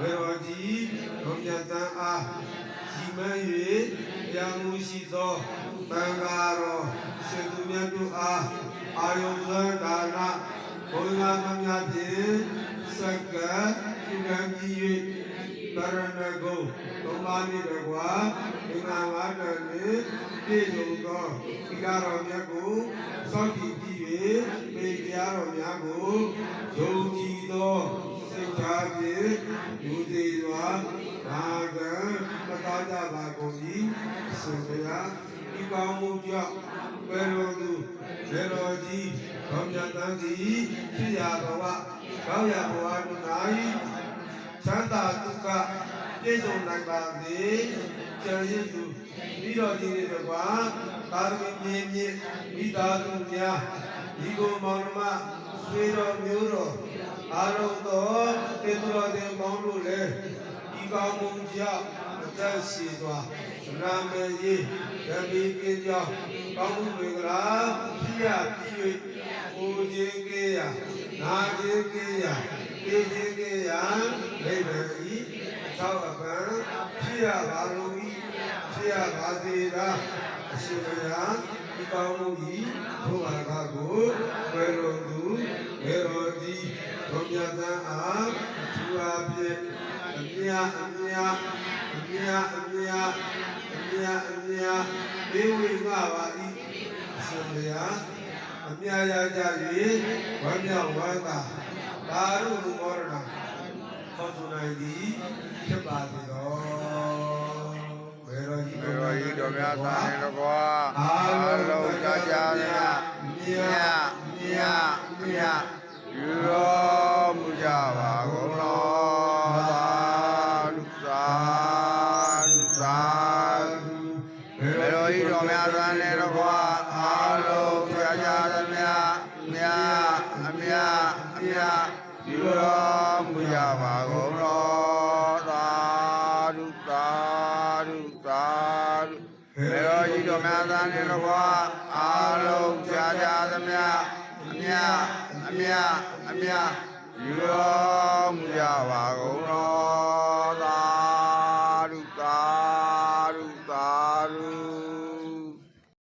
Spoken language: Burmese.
ဝေရောကြီးဘုံမြတ်တန်အားရှိမ၍တရားမှုရှိသောတန်ဃာတော်ရှင်သူမြတ်တို့အားအာယုဇဒါနဘုရားသမြဖြင့်စက္ကသူကံကြည်၍တရဏဂုံသုံးပါးနှင့်တကွာသင်္ဃာငါးတန်နှင့်ပြည့်စုံသောသီလတော်မြတ်ကိုစောင့်ကြည့်ကြည့်၍ပေတရားတော်များကိုယုံကြည်သောစိတ် ထားဖြင့်ယူသေးစွာဘာကံပတာကြပါကုန်၏ဆိုကြရာဒီကောင်းမှုကြောင့်ဘယ်လိုသူဘယ်လိုကြီးဘောမြတ်တန်သည်ဖြစ်ရဘဝကောင်းရဘဝတို့၌ချမ်းသာဒုက္ခပြည့်စုံနိုင်ပါစေကြံရည်သူပြီးတော့ဒီနေ့တော့သာသမီမြင့်မြင့်မိသားစုများဒီကိုမောင်နှမဆွေတော်မျိုးတော်အားလုံးသော တေသူတော်တင်ပေါင်းတို့လည်းဒီကောင်းမှုကြောင့်အသက်ရှိစွာနာမည်ကြီးဓမ္မိကင်းကြောင့်ကောင်းမှုတွေကလားဖြစ်ရပြီး၍ကိုခြင်းကေးရနာခြင်းကေးရပြေခြင်းကေးရလိမ့်မယ်ဤသောအပံဖြစ်ရပါလို့ဤဖြစ်ရပါစေသာအရှင်ဘုရားဒီကောင်းမှုဤဘုရားကကိုဝေရုံသူဝေရော ကြီးဘုံမြတ်သံအားသူအားဖြင့်အမြအမြအမြအမြအမြအမြဒေဝိငါပါဤအရှင်ဘုရားအမြရကြ၍ဝမ်းမြောက်ဝမ်းသာသာရုမူမောရဏခေါ်သူနိုင်သည်ဖြစ်ပါစေတော်ဘယ်တော်ကြီးဘေရောဤတော်များသာနေတကွာအာလုံးကြကြရမြတ်မြတ်မြတ် တ်ယူတော်မူကြပါကုန်တော်သာဓုသာဓုသာဓုမေရောဤတော်များသာနေတကွာအာလုံးကြာကြာသမျှအမြအမြအမြယူတော်မူကြပါကုန်တော်သာ